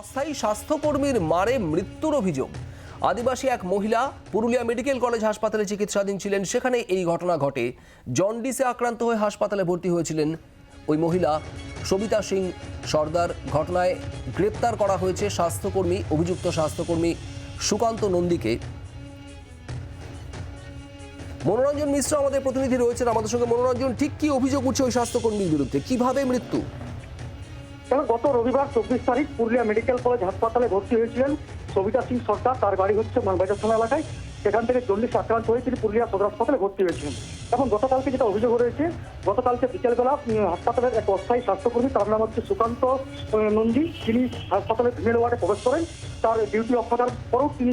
অস্থায়ী স্বাস্থ্যকর্মীর মারে মৃত্যুর অভিযোগ। আদিবাসী এক মহিলা পুরুলিয়া মেডিকেল কলেজ হাসপাতালে চিকিৎসাধীন ছিলেন। সেখানে এই ঘটনা ঘটে। জন্ডিসে আক্রান্ত হয়ে হাসপাতালে ভর্তি হয়েছিলেন ওই মহিলা। সবিতা সিং সর্দার। ঘটনায় গ্রেপ্তার করা হয়েছে স্বাস্থ্যকর্মী, অভিযুক্ত স্বাস্থ্যকর্মী সুকান্ত নন্দীকে। মনোরঞ্জন মিশ্র আমাদের প্রতিনিধি রয়েছেন। আমাদের সঙ্গে মনোরঞ্জন, ঠিক কি অভিযোগ উঠছে ওই স্বাস্থ্যকর্মীর বিরুদ্ধে? কীভাবে মৃত্যু? তবে গত রবিবার চব্বিশ তারিখ পুরুলিয়া মেডিকেল কলেজ হাসপাতালে ভর্তি হয়েছিলেন সবিতা সিং সরকার। তার বাড়ি হচ্ছে মানবাজার থানা এলাকায়। সেখান থেকে চল্লিশ আক্রান্ত হয়ে তিনি পুরুলিয়া সদর হাসপাতালে ভর্তি হয়েছিলেন। এখন গতকালকে যেটা অভিযোগ রয়েছে গতকালকে বিকেলবেলা হাসপাতালের এক অস্থায়ী স্বাস্থ্যকর্মী তার নাম হচ্ছে সুকান্ত নন্দী। তিনি হাসপাতালের ফিমেল ওয়ার্ডে প্রবেশ করেন। তার ডিউটি অফ থাকার পরেও তিনি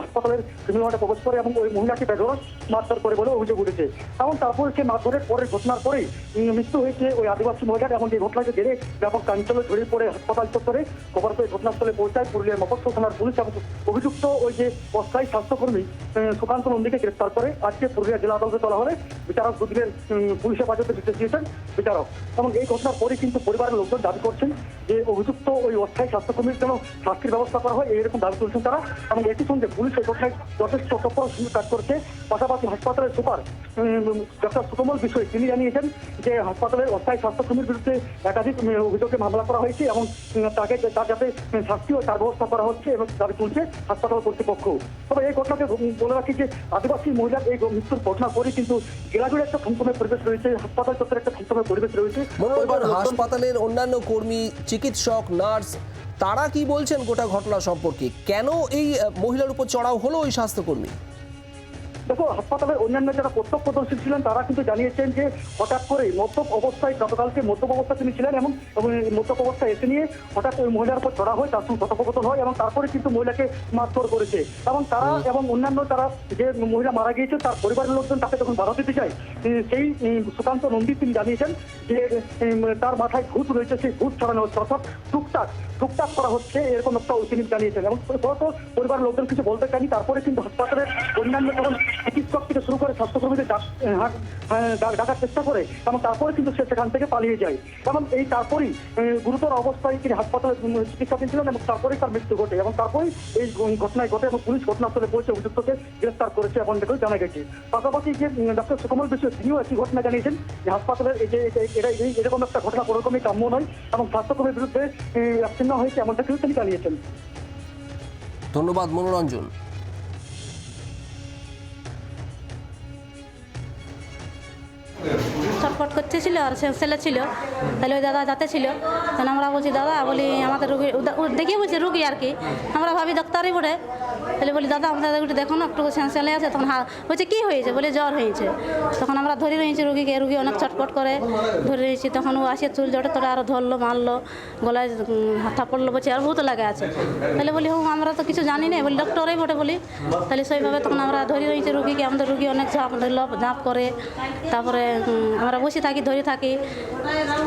হাসপাতালের ফিমেল ওয়ার্ডে প্রবেশ করে এবং ওই মহিলাকে বেধরস মারধর করে বলে অভিযোগ উঠেছে। এবং তারপর সে মারধরের পরের ঘটনার উম, মৃত্যু হয়েছে ওই আদিবাসী মহিলার। এবং এই ঘটনাকে ঘিরে ব্যাপক চাঞ্চল্য ছড়িয়ে পড়ে হাসপাতাল চত্বরে। খবর পেয়ে ঘটনাস্থলে পৌঁছায় পুরুলিয়ার মফস্বল থানার পুলিশ এবং অভিযুক্ত ওই যে অস্থায়ী স্বাস্থ্যকর্মী সুকান্ত নন্দীকে গ্রেপ্তার করে। আজকে পুরুলিয়া জেলা আদালতে তোলা হলে বিচারক দুদিনের উম, পুলিশ হেফাজতে নির্দেশ দিয়েছেন বিচারক। এবং এই ঘটনার পরে কিন্তু পরিবারের লোকজন দাবি করছেন যে অভিযুক্ত ওই অস্থায়ী স্বাস্থ্যকর্মীর জন্য শাস্তির ব্যবস্থা করা হয় এরকম দাবি তুলছেন তারা। এবং একই সঙ্গে পুলিশ এই ঘটনায় যথেষ্ট তৎপর কাজ করছে। পাশাপাশি হাসপাতালের সুপার ডক্টর সুকমল বিষয় তিনি জানিয়েছেন যে হাসপাতালের অস্থায়ী স্বাস্থ্যকর্মীর বিরুদ্ধে একাধিক অভিযোগে মামলা করা হয়েছে এবং তাকে তার যাতে উম, শাস্তি ও তার ব্যবস্থা করা হচ্ছে এবং দাবি তুলছে হাসপাতাল কর্তৃপক্ষ। তবে এই ঘটনাকে বলে রাখি যে আদিবাসী মহিলার এই মৃত্যুর ঘটনা পরে কিন্তু জেলা জুড়ে একটা থমথমে পরিবেশ রয়েছে। হাসপাতাল চত্বরে একটা থমথমে পরিবেশ রয়েছে। মনোরঞ্জন হাসপাতালের অন্যান্য কর্মী চিকিৎসক নার্স তারা কি বলছেন গোটা ঘটনা সম্পর্কে? কেন এই মহিলার উপর চড়াও হলো ওই স্বাস্থ্যকর্মী? দেখো হাসপাতালের অন্যান্য যারা প্রত্যক্ষদর্শী ছিলেন তারা কিন্তু জানিয়েছেন যে হঠাৎ করে মদ্যপ অবস্থায় গতকালকে মদ্যপ অবস্থা তিনি ছিলেন এবং মদ্যপ অবস্থায় এসে নিয়ে হঠাৎ ওই মহিলার উপর চড়া হয় তার সঙ্গে কথোপকথন হয় এবং তারপরে কিন্তু মহিলাকে মারধর করেছে। এবং তারা এবং অন্যান্য তারা যে মহিলা মারা গিয়েছে তার পরিবারের লোকজন তাকে যখন বাধা দিতে চায় সেই সুকান্ত নন্দী তিনি জানিয়েছেন যে তার মাথায় ভূত রয়েছে সেই ভূত ছড়ানো হচ্ছে অর্থাৎ টুকটাক টুকটাক করা হচ্ছে এরকম একটা তিনি জানিয়েছেন। এবং পরিবারের লোকজন কিছু বলতে চায়নি তারপরে কিন্তু হাসপাতালের অন্যান্য যখন চিকিৎসক থেকে শুরু করে স্বাস্থ্যকর্মীদের ডাকার চেষ্টা করে, এবং তারপরে কিন্তু সে সেখান থেকে পালিয়ে যায়। এবং এই তারপরেই গুরুতর অবস্থায় তিনি হাসপাতালে চিকিৎসাধীন ছিলেন এবং তারপরেই তার মৃত্যু ঘটে। এবং তারপরেই এই ঘটনায় ঘটে এবং পুলিশ ঘটনাস্থলে পৌঁছে অভিযুক্তকে গ্রেফতার করেছে এবং দেখেও জানা গেছে। পাশাপাশি যে ডক্টর সুকমল বিশ্ব তিনিও একটি ঘটনা জানিয়েছেন যে হাসপাতালের এই যে এটা এরকম একটা ঘটনা কোনোরকমই কাম্য নয় এবং স্বাস্থ্যকর্মীর বিরুদ্ধে চিহ্ন হয়েছে এমনটা কিন্তু তিনি জানিয়েছেন। ধন্যবাদ, মনোরঞ্জন। ছটফট করতেছিল আর সে ছেলে ছিল, তাহলে ওই দাদা যাতে ছিল। তখন আমরা বলছি, দাদা, বলি আমাদের রুগী দেখিয়ে বলছি রুগী আর কি। আমরা ভাবি, ডাক্তারই বটে। তাহলে বলি, দাদা, আমাদের একটু দেখো না, একটু সেন্সেলে আছে। তখন হা, বলছে, কী হয়েছে? বলে, জ্বর হয়েছে। তখন আমরা ধরে রয়েছি রুগীকে, রুগী অনেক ছটফট করে ধরে রয়েছি। তখন ও আসে, চুল জটে তোরা আরও ধরলো, মারলো, গলায় হাতা পড়ল বলছে, আর ভূত লাগে আছে। তাহলে বলি হুম আমরা তো কিছু জানি না। বলি ডক্টরই বটে, বলি। তাহলে সেইভাবে তখন আমরা ধরে রয়েছি রুগীকে, আমাদের রুগী অনেক ঝাঁপ ধরল, ঝাঁপ করে। তারপরে আমরা বসে থাকি, ধরে থাকি।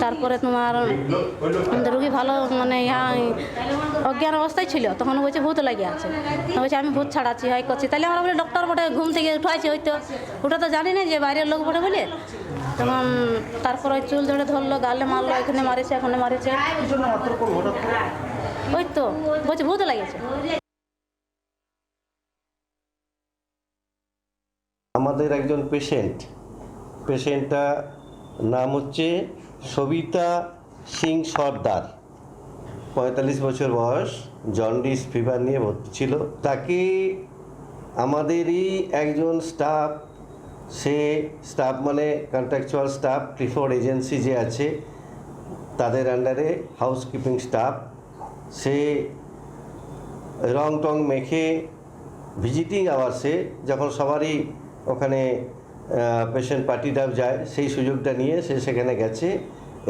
তারপরে তোমার, আমাদের রুগী ভালো মানে ইয়া, অজ্ঞান অবস্থায় ছিল। তখন বলছে ভূত লাগে আছে। বলছে, আমি ভূত ছাড়াচ্ছি হাই করছি। তাহলে আমরা বলি, ডক্টর বটে, ঘুম থেকে উঠাইছি হয়তো ওটা তো জানি না যে বাইরের লোক বটে বলে। তখন তারপর ওই চুল ধরে ধরলো, গালে মারলো, এখানে মারেছে এখানে মারেছে। ওই তো, বলছে, ভূত লাগেছে আমাদের একজন পেশেন্ট পেশেন্টটা নাম হচ্ছে সবিতা সিং সর্দার। পঁয়তাল্লিশ বছর বয়স জন্ডিস ফিভার নিয়ে ভর্তি ছিল। তাকে আমাদেরই একজন স্টাফ সে স্টাফ মানে কন্ট্রাকচুয়াল স্টাফ প্রিফার্ড এজেন্সি যে আছে, তাদের আন্ডারে হাউসকিপিং স্টাফ সে রং টং মেখে ভিজিটিং আওয়ার্সে যখন সবারই ওখানে পেশেন্ট পার্টিটা যায়, সেই সুযোগটা নিয়ে সে সেখানে গেছে।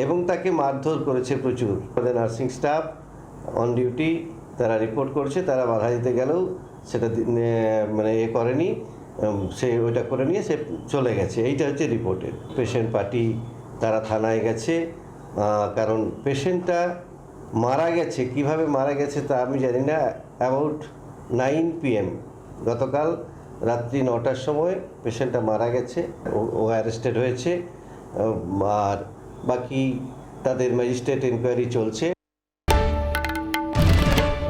এবং তাকে মারধর করেছে প্রচুর। আমাদের নার্সিং স্টাফ অন ডিউটি তারা রিপোর্ট করছে, তারা বাধা দিতে গেলেও সেটা মানে এ করেনি সে ওইটা করে নিয়ে সে চলে গেছে। এইটা হচ্ছে রিপোর্টের পেশেন্ট পার্টি তারা থানায় গেছে কারণ পেশেন্টটা মারা গেছে। কীভাবে মারা গেছে তা আমি জানি না। অ্যাবাউট নাইন পিএম গতকাল রাত্রি নটার সময় পেশেন্টটা মারা গেছে, ও অ্যারেস্টেড হয়েছে আর বাকি তাদের ম্যাজিস্ট্রেট এনকোয়ারি চলছে।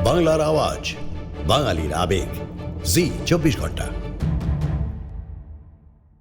বাংলার আওয়াজ বাঙালির আবেগ। জি চব্বিশ ঘণ্টা।